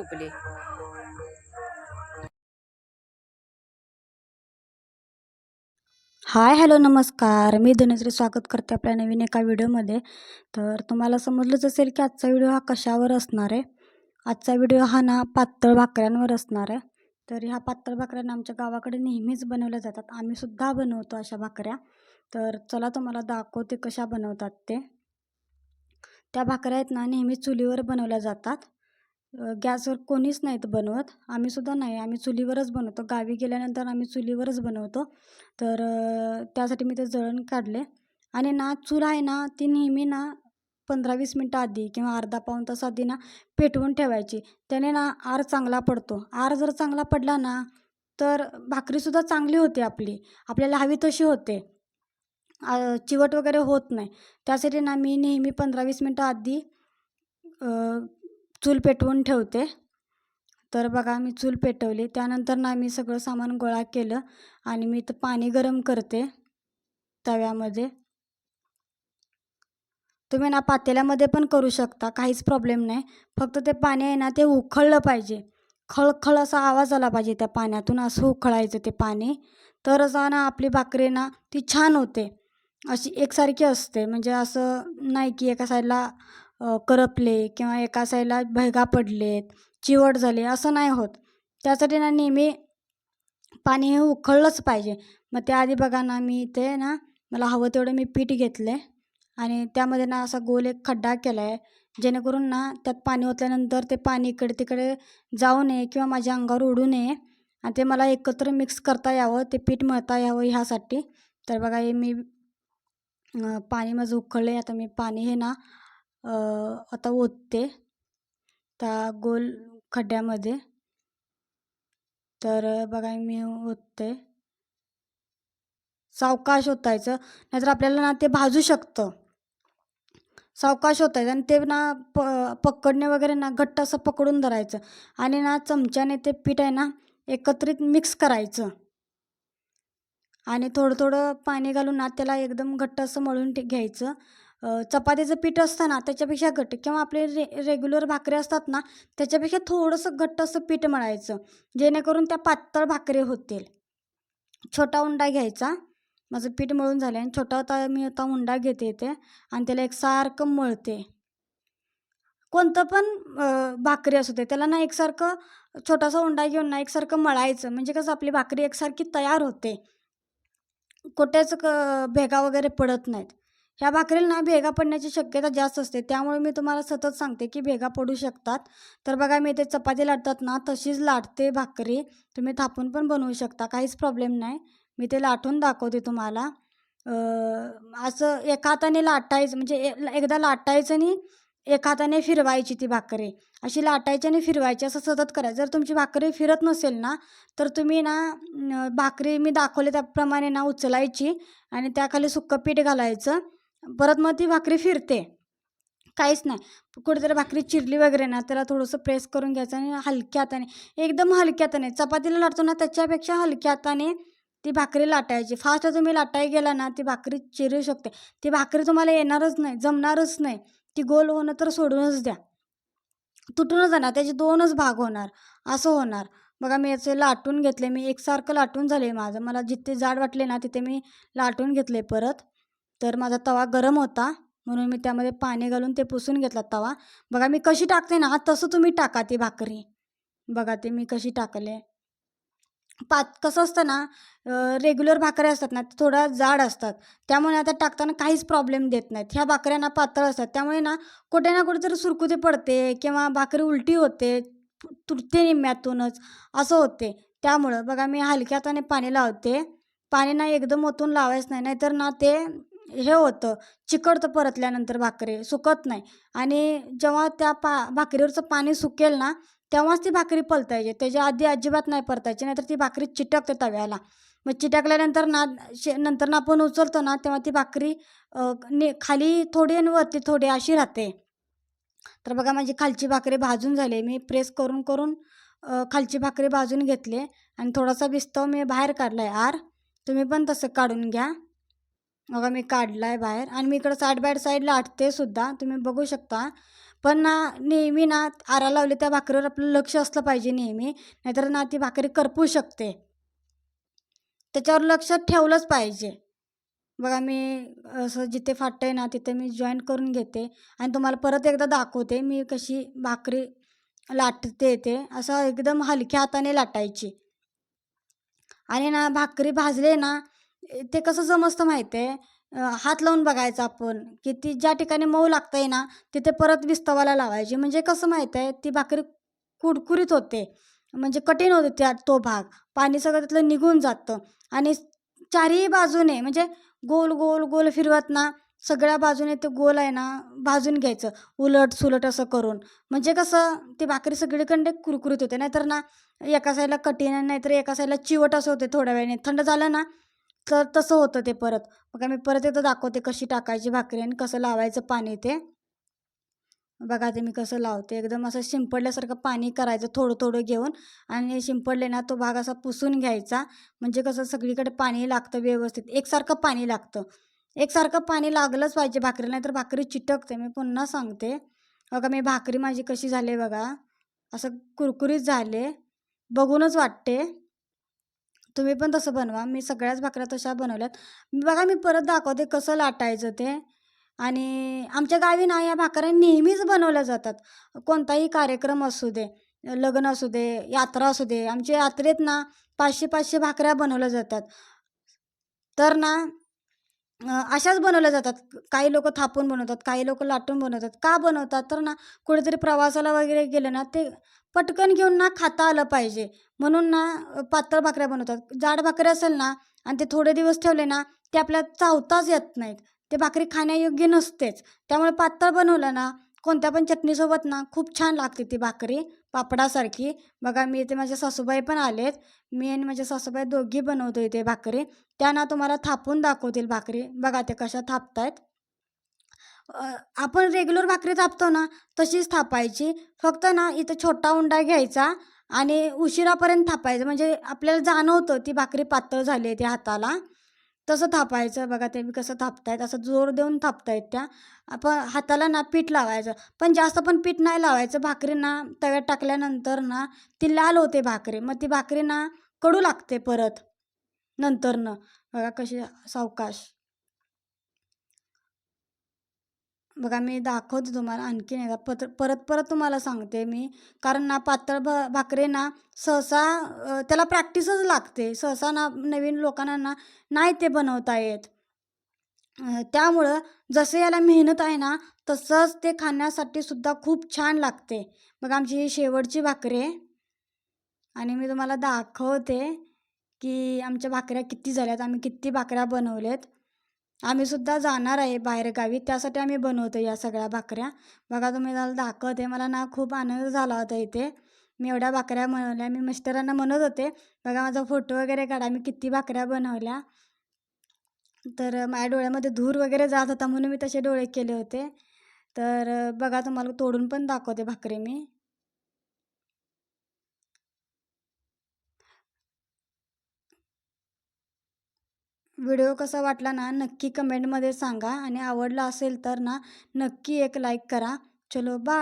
टोपले. Hi hello नमस्कार. मी धनश्री स्वागत करते आपल्या नवीन एका व्हिडिओमध्ये. तर तुम्हाला समजलंच असेल की आजचा व्हिडिओ हा कशावर असणार आहे? आजचा व्हिडिओ हा ना पातळ भाकऱ्यांवर असणार आहे. तर ह्या पातळ भाकऱ्यांना आमच्या गावाकडे नेहमीच बनवल्या जातात. आम्हीसुद्धा बनवतो अशा भाकऱ्या. तर चला तुम्हाला दाखवते कशा बनवतात ते. त्या भाकऱ्या आहेत ना नेहमी चुलीवर बनवल्या जातात. गॅसवर कोणीच नाहीत बनवत. आम्हीसुद्धा नाही. आम्ही चुलीवरच बनवतो. गावी गेल्यानंतर आम्ही चुलीवरच बनवतो. तर त्यासाठी मी ते जळण काढले. आणि ना चूल आहे ना ती नेहमी ना पंधरा वीस मिनटं आधी किंवा अर्धा पाऊण तास आधी ना पेटवून ठेवायची. त्याने ना आर चांगला पडतो. आर जर चांगला पडला ना तर भाकरीसुद्धा चांगली होते आपली. आपल्याला हवी तशी होते. चिवट वगैरे होत नाही. त्यासाठी ना मी नेहमी पंधरा वीस मिनटं आधी चूल पेटवून ठेवते. तर बघा मी चूल पेटवली. त्यानंतर ना मी सगळं सामान गोळा केलं आणि मी इथं पाणी गरम करते तव्यामध्ये. तुम्ही ना पातेल्यामध्ये पण करू शकता काहीच प्रॉब्लेम नाही. फक्त ते पाणी आहे ना ते उखळलं पाहिजे. खळखळ असा आवाज आला पाहिजे त्या पाण्यातून असं उखळायचं ते पाणी. तरच ना आपली भाकरी ना ती छान होते. अशी एकसारखी असते. म्हणजे असं नाही की एका साईडला करपले किंवा एका साईडला भेगा पडलेत चिवट झाले असं नाही होत. त्यासाठी ना नेहमी पाणी हे उकळलंच पाहिजे. मग त्याआधी बघा ना मी इथे ना मला हवं तेवढं मी पीठ घेतलं आहे आणि त्यामध्ये ना असा गोल एक खड्डा केला आहे जेणेकरून ना त्यात पाणी ओतल्यानंतर ते पाणी इकडे तिकडे जाऊ नये किंवा माझ्या अंगावर उडू नये आणि ते मला एकत्र मिक्स करता यावं ते पीठ मळता यावं ह्यासाठी. तर बघा हे मी पाणी माझं उकळले आता मी पाणी हे ना आता ओतते. त्या गोल खड्ड्यामध्ये. तर बघा मी ओतते. सावकाश ओतायचं. नाहीतर आपल्याला ना ते भाजू शकतं. सावकाश होतायचं आणि ते ना प पकडणे वगैरे ना घट्ट असं पकडून धरायचं. आणि ना चमच्याने ते पीठ आहे ना एकत्रित मिक्स करायचं. आणि थोडं थोडं पाणी घालून ना त्याला एकदम घट्ट असं मळून घ्यायचं. चपातीचं पीठ असतं ना त्याच्यापेक्षा घट्ट किंवा आपले रे रेग्युलर भाकरी असतात ना त्याच्यापेक्षा थोडंसं घट्ट असं पीठ मळायचं जेणेकरून त्या पातळ भाकरी होतील. छोटा उंडा घ्यायचा माझं पीठ मळून झालं आणि छोटा होता मी आता उंडा घेते येते आणि त्याला एकसारखं मळते. कोणतं पण भाकरी असू दे त्याला ना एकसारखं छोटासा उंडा घेऊन ना एकसारखं मळायचं म्हणजे कसं आपली भाकरी एकसारखी तयार होते. कुठेच क भेगा वगैरे पडत नाहीत. ह्या भाकरीला ना भेगा पडण्याची शक्यता जास्त असते. त्यामुळे मी तुम्हाला सतत सांगते की भेगा पडू शकतात. तर बघा मी ते चपाती लाटतात ना तशीच लाटते भाकरी. तुम्ही थापून पण बनवू शकता काहीच प्रॉब्लेम नाही. मी ते लाटून दाखवते तुम्हाला. असं एका हाताने लाटायचं म्हणजे ए- एकदा लाटायचं आणि एका हाताने फिरवायची ती भाकरी. अशी लाटायची आणि फिरवायची असं सतत करायचं. जर तुमची भाकरी फिरत नसेल ना तर तुम्ही ना भाकरी मी दाखवले त्याप्रमाणे ना उचलायची आणि त्याखाली सुक्कं पीठ घालायचं. परत मग ती भाकरी फिरते. काहीच नाही. कुठेतरी भाकरी चिरली वगैरे ना त्याला थोडंसं प्रेस करून घ्यायचं आणि हलक्या हाताने एकदम हलक्या हाताने चपातीला लाटतो ना त्याच्यापेक्षा हलक्या हाताने ती भाकरी लाटायची. फास्ट तुम्ही लाटाय गेला ना ती भाकरी चिरू शकते. ती भाकरी तुम्हाला येणारच नाही जमणारच नाही. ती गोल होणं तर सोडूनच द्या. तुटूनच जाणार त्याचे दोनच भाग होणार. असं होणार. बघा मी याचे लाटून घेतले. मी एकसारखं लाटून झाले माझं. मला जिथे जाड वाटले ना तिथे मी लाटून घेतले परत. तर माझा तवा गरम होता. म्हणून मी त्यामध्ये पाणी घालून ते पुसून घेतला तवा. बघा मी कशी टाकते ना तसं तुम्ही टाका ती भाकरी. बघा ते मी कशी टाकले. पात कसं असतं ना रेग्युलर भाकऱ्या असतात ना ते जाड असतात. त्यामुळे आता टाकताना काहीच प्रॉब्लेम देत नाहीत. ह्या भाकऱ्या ना पातळ असतात. त्यामुळे ना कुठे ना कुठेतरी सुरकुती पडते किंवा भाकरी उलटी होते तुटते निम्म्यातूनच. असं होते. त्यामुळं बघा मी हलक्या हाताने पाणी लावते. पाणी ना एकदम ओतून लावायचं नाही नाहीतर ना ते हे होतं. चिकटतं परतल्यानंतर भाकरी सुकत नाही. आणि जेव्हा त्या पा भाकरीवरचं पाणी सुकेल ना तेव्हाच ती भाकरी पलतायची. त्याच्या आधी अजिबात नाही परतायची नाहीतर ती भाकरी चिटकते तव्याला. मग चिटकल्यानंतर ना शे नंतर ना आपण उचलतो ना तेव्हा ती भाकरी ने खाली थोडी आणि वरती थोडी अशी राहते. तर बघा माझी खालची भाकरी भाजून झाली. मी प्रेस करून करून खालची भाकरी भाजून घेतली. आणि थोडासा विस्तव मी बाहेर काढला आहे आर तुम्ही पण तसं काढून घ्या. बघा मी काढला आहे बाहेर. आणि मी इकडं साईड बाय साईड आटते सुद्धा. तुम्ही बघू शकता. पण ना नेहमी ना आरा लावले त्या भाकरीवर आपलं लक्ष असलं पाहिजे नेहमी. नाहीतर ना ती भाकरी करपू शकते. त्याच्यावर लक्ष ठेवलंच पाहिजे. बघा मी असं जिथे फाटतं आहे ना तिथे मी जॉईन करून घेते. आणि तुम्हाला परत एकदा दाखवते मी कशी भाकरी लाटते ते. असं एकदम हलक्या हाताने लाटायची. आणि ना भाकरी भाजले ना ते कसं समजतं माहिती आहे हात लावून बघायचं आपण की ती ज्या ठिकाणी मऊ लागतंय ना तिथे परत विस्तवाला लावायची. म्हणजे कसं माहीत आहे ती भाकरी कुरकुरीत होते. म्हणजे कठीण होते त्या तो भाग. पाणी सगळं तिथलं निघून जातं. आणि चारही बाजूने म्हणजे गोल गोल गोल फिरवत ना सगळ्या बाजूने ते गोल आहे ना भाजून घ्यायचं. उलट सुलट असं करून. म्हणजे कसं ती भाकरी सगळीकडे कुरकुरीत होते. नाहीतर ना एका साईडला कठीण नाहीतर एका साईडला चिवट असं होते थोड्या वेळाने. थंड झालं ना तर तसं होतं ते परत. मग मी परत एकदा दाखवते कशी टाकायची भाकरी आणि कसं लावायचं पाणी ते. बघा ते मी कसं लावते. एकदम असं शिंपडल्यासारखं पाणी करायचं थोडं थोडं घेऊन. आणि शिंपडले ना तो भाग असा पुसून घ्यायचा. म्हणजे कसं सगळीकडे पाणी लागतं व्यवस्थित. एकसारखं पाणी लागतं. एकसारखं पाणी लागलंच पाहिजे भाकरीला नाहीतर भाकरी चिटकते. मी पुन्हा सांगते. बघा मी भाकरी माझी कशी झाली बघा. असं कुरकुरीत झाले. बघूनच वाटते. तुम्ही पण तसं बनवा. मी सगळ्याच भाकऱ्या तशा बनवल्यात. बघा मी परत दाखवते कसं लाटायचं ते. आणि आमच्या गावी ना या भाकऱ्या नेहमीच बनवल्या जातात. कोणताही कार्यक्रम असू दे लग्न असू दे यात्रा असू दे आमच्या यात्रेत ना पाचशे पाचशे भाकऱ्या बनवल्या जातात. तर ना अशाच बनवल्या जातात. काही लोक थापून बनवतात काही लोक लाटून बनवतात. का बनवतात? तर ना कुठेतरी प्रवासाला वगैरे गेलं ना ते पटकन घेऊन ना खाता आलं पाहिजे. म्हणून ना पातळ भाकऱ्या बनवतात. जाड भाकऱ्या असेल ना आणि ते थोडे दिवस ठेवले ना ते आपल्याला चावताच येत नाहीत. ते भाकरी खाण्यायोग्य नसतेच. त्यामुळे पातळ बनवलं ना कोणत्या पण चटणीसोबत ना खूप छान लागते ती भाकरी पापडासारखी. बघा मी इथे माझ्या सासूबाई पण आलेत. मी आणि माझ्या सासूबाई दोघी बनवतो इथे भाकरी. त्या ना तुम्हाला थापून दाखवतील भाकरी. बघा ते कशा थापतायत. आपण रेग्युलर भाकरी थापतो ना तशीच थापायची. फक्त ना इथं छोटा उंडा घ्यायचा आणि उशिरापर्यंत थापायचं. म्हणजे आपल्याला जाणवतं ती भाकरी पातळ झाली आहे त्या हाताला. तसं थापायचं. बघा ते मी कसं थापतायत असं जोर देऊन थापतायत त्या. आपण हाताला ना पीठ लावायचं. पण जास्त पण पीठ नाही लावायचं. भाकरी ना तव्यात टाकल्यानंतर ना ती लाल होते भाकरी. मग ती भाकरी ना कडू लागते परत नंतरनं बघा कशी सावकाश. बघा मी दाखवते तुम्हाला आणखीन एकदा. पत परत परत तुम्हाला सांगते मी. कारण ना पातळ भ भाकरे ना सहसा त्याला प्रॅक्टिसच लागते. सहसा ना नवीन लोकांना ना नाही ते बनवता येत. त्यामुळं जसे याला मेहनत आहे ना तसंच ते खाण्यासाठी सुद्धा खूप छान लागते. मग आमची ही शेवटची भाकरी आहे. आणि मी तुम्हाला दाखवते की आमच्या भाकऱ्या किती झाल्यात. आम्ही किती भाकऱ्या बनवल्यात. आम्ही सुद्धा जाणार आहे बाहेरगावी त्यासाठी आम्ही बनवतो या सगळ्या भाकऱ्या. बघा तुम्ही मला दाखवते मला ना खूप आनंद झाला होता इथे. मी एवढ्या भाकऱ्या बनवल्या. मी मिस्टरांना म्हणत होते बघा माझा फोटो वगैरे काढा. मी किती भाकऱ्या बनवल्या. तर माझ्या डोळ्यामध्ये धूर वगैरे जात होता म्हणून मी तसे डोळे केले होते. तर बघा तुम्हाला तोडून पण दाखवते भाकरी मी. व्हिडिओ कसा वाटला ना नक्की कमेंटमध्ये सांगा आणि आवडला असेल तर ना नक्की एक लाईक करा. चलो बा